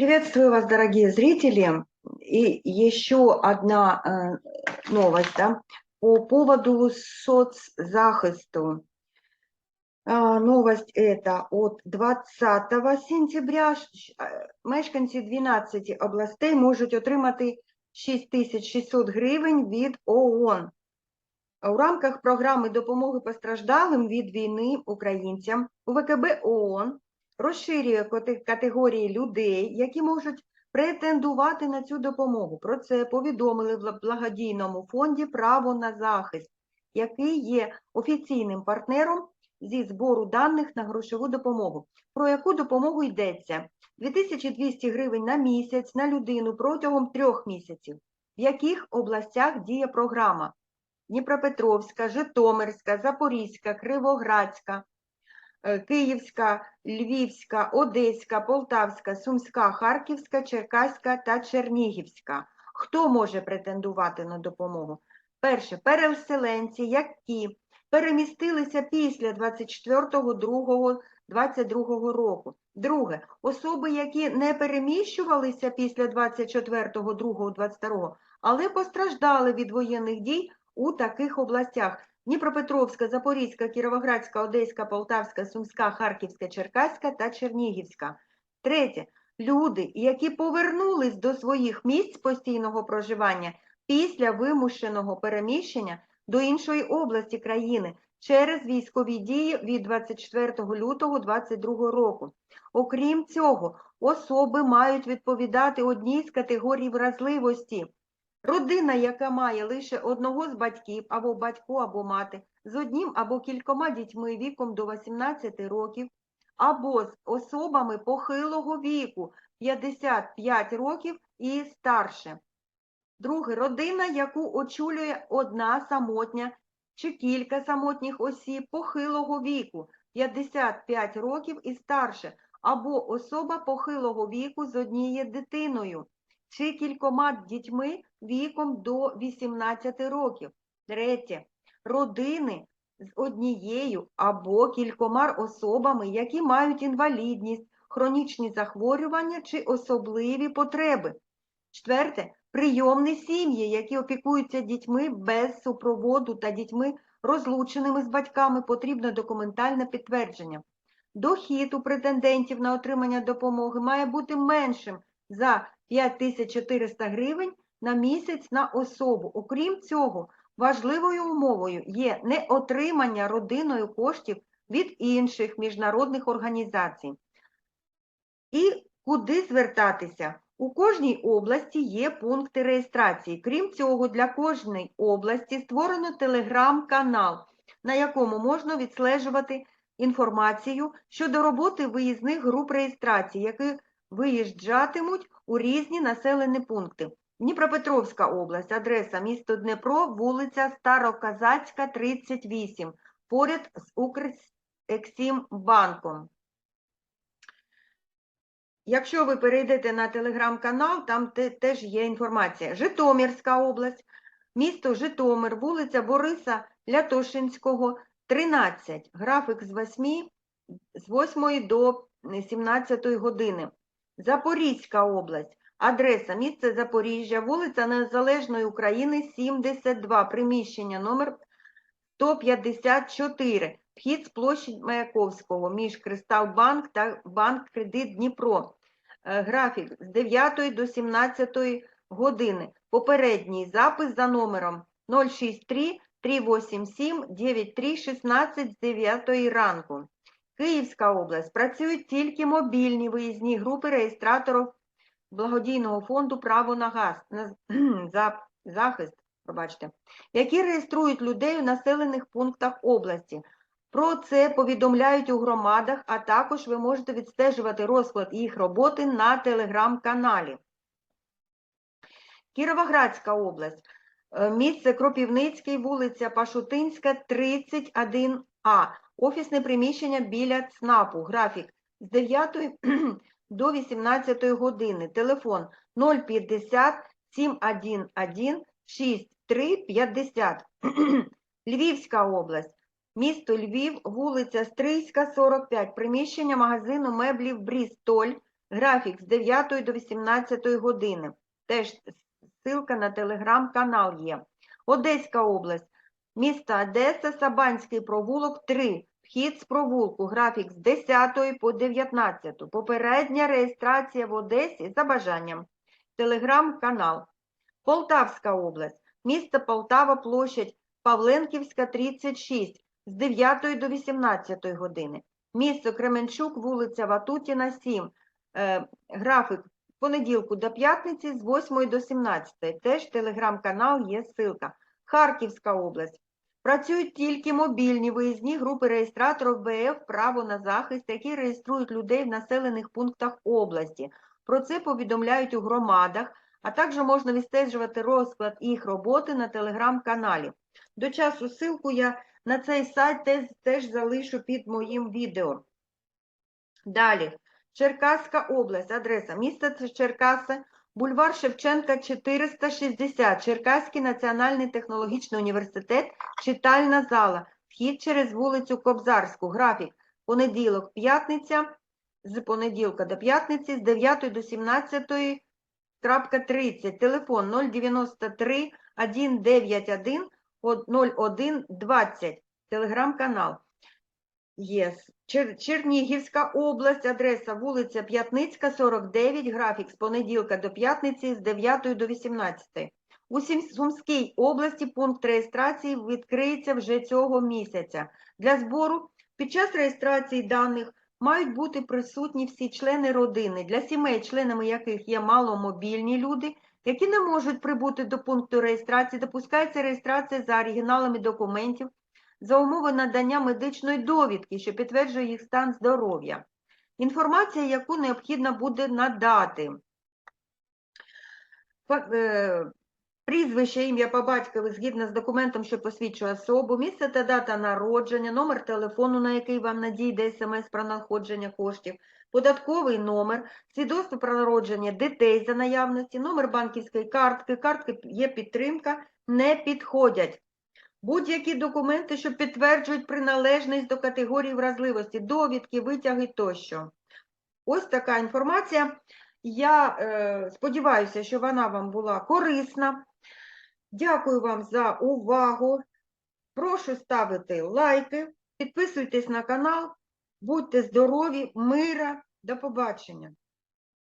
Приветствую вас, дорогие зрители. И еще одна э, новость да, по поводу соцзахисту. А, Новость эта от 20 сентября е, мешканці 12 областей можуть отримати 6600 гривень від ООН. У рамках програми допомоги постраждалим від війни українцям УВКБ ООН розширює категорії людей, які можуть претендувати на цю допомогу. Про це повідомили в благодійному фонді Право на захист, який є офіційним партнером зі збору даних на грошову допомогу. Про яку допомогу йдеться? 2200 гривень на місяць на людину протягом трьох місяців. В яких областях діє програма? Дніпропетровська, Житомирська, Запорізька, Кривоградська, Київська, Львівська, Одеська, Полтавська, Сумська, Харківська, Черкаська та Чернігівська. Хто може претендувати на допомогу? Перше, переселенці, які перемістилися після 24.02.22 року. Друге, особи, які не переміщувалися після 24.02.22, але постраждали від воєнних дій у таких областях: Дніпропетровська, Запорізька, Кіровоградська, Одеська, Полтавська, Сумська, Харківська, Черкаська та Чернігівська. Третє. Люди, які повернулись до своїх місць постійного проживання після вимушеного переміщення до іншої області країни через військові дії від 24 лютого 2022 року. Окрім цього, особи мають відповідати одній з категорій вразливості. Родина, яка має лише одного з батьків, або батько, або мати, з одним або кількома дітьми віком до 18 років, або з особами похилого віку 55 років і старше. Друге, родина, яку очолює одна самотня чи кілька самотніх осіб похилого віку 55 років і старше, або особа похилого віку з однією дитиною чи кількома дітьми віком до 18 років. Третє. Родини з однією або кількома особами, які мають інвалідність, хронічні захворювання чи особливі потреби. Четверте. Прийомні сім'ї, які опікуються дітьми без супроводу та дітьми, розлученими з батьками, потрібно документальне підтвердження. Дохід у претендентів на отримання допомоги має бути меншим за 5400 гривень на місяць на особу. Окрім цього, важливою умовою є не отримання родиною коштів від інших міжнародних організацій. І куди звертатися? У кожній області є пункти реєстрації. Крім цього, для кожної області створено телеграм-канал, на якому можна відстежувати інформацію щодо роботи виїзних груп реєстрації, які виїжджатимуть у різні населені пункти. Дніпропетровська область, адреса місто Дніпро, вулиця Староказацька, 38, поряд з Укрексімбанком. Якщо ви перейдете на телеграм-канал, там теж є інформація. Житомирська область, місто Житомир, вулиця Бориса Лятошинського, 13. Графік з 8, з 8 до 17 години. Запорізька область. Адреса місце Запоріжжя, вулиця Незалежної України, 72, приміщення номер 154. Вхід з площі Маяковського між Кристалбанк та Банк Кредит Дніпро. Е, Графік з 9 до 17 години. Попередній запис за номером 063 387 9316 з 9 ранку. Київська область. Працюють тільки мобільні виїзні групи реєстраторів благодійного фонду Право на газ на за захист, пробачте, які реєструють людей у населених пунктах області. Про це повідомляють у громадах, а також ви можете відстежувати розклад їх роботи на телеграм-каналі. Кіровоградська область. Е, Місце Кропівницький, вулиця Пашутинська, 31А. Офісне приміщення біля ЦНАПу. Графік з 9 до 18 години. Телефон 050 711 6350. Львівська область. Місто Львів, вулиця Стрийська, 45, приміщення магазину меблів Брістоль, графік з 9 до 18 години. Теж ссылка на телеграм-канал є. Одеська область, місто Одеса, Сабанський провулок 3. Вхід з провулку, графік з 10 по 19. Попередня реєстрація в Одесі за бажанням. Телеграм-канал. Полтавська область, місто Полтава, площадь Павленківська, 36, з 9 до 18 години. Місто Кременчук, вулиця Ватутіна, 7. Е, графік понеділку до п'ятниці з 8 до 17. Теж телеграм-канал є ссылка. Харківська область. Працюють тільки мобільні виїзні групи реєстраторів БФ «Право на захист», які реєструють людей в населених пунктах області. Про це повідомляють у громадах, а також можна відстежувати розклад їх роботи на телеграм-каналі. До часу ссылку я на цей сайт теж, залишу під моїм відео. Далі. Черкаська область, адреса місто Це Черкаси, бульвар Шевченка 460, Черкаський національний технологічний університет, читальна зала, вхід через вулицю Кобзарську, графік, понеділок, п'ятниця, з понеділка до п'ятниці, з 9 до 17 крапка 30, телефон 093 191 01 20, телеграм-канал. Єс. Чер... Чернігівська область, адреса вулиця П'ятницька, 49, графік з понеділка до п'ятниці з 9 до 18. У Сумській області пункт реєстрації відкриється вже цього місяця. Для збору під час реєстрації даних мають бути присутні всі члени родини, для сімей, членами яких є маломобільні люди, які не можуть прибути до пункту реєстрації, допускається реєстрація за оригіналами документів, за умови надання медичної довідки, що підтверджує їх стан здоров'я. Інформація, яку необхідно буде надати. Е, Прізвище, ім'я по батькові згідно з документом, що посвідчує особу, місце та дата народження, номер телефону, на який вам надійде смс про надходження коштів, податковий номер, свідоцтво про народження дітей за наявності, номер банківської картки, картки є підтримка, не підходять. Будь-які документи, що підтверджують приналежність до категорії вразливості, довідки, витяги тощо. Ось така інформація. Я е, сподіваюся, що вона вам була корисна. Дякую вам за увагу. Прошу ставити лайки, підписуйтесь на канал, будьте здорові, мира, до побачення.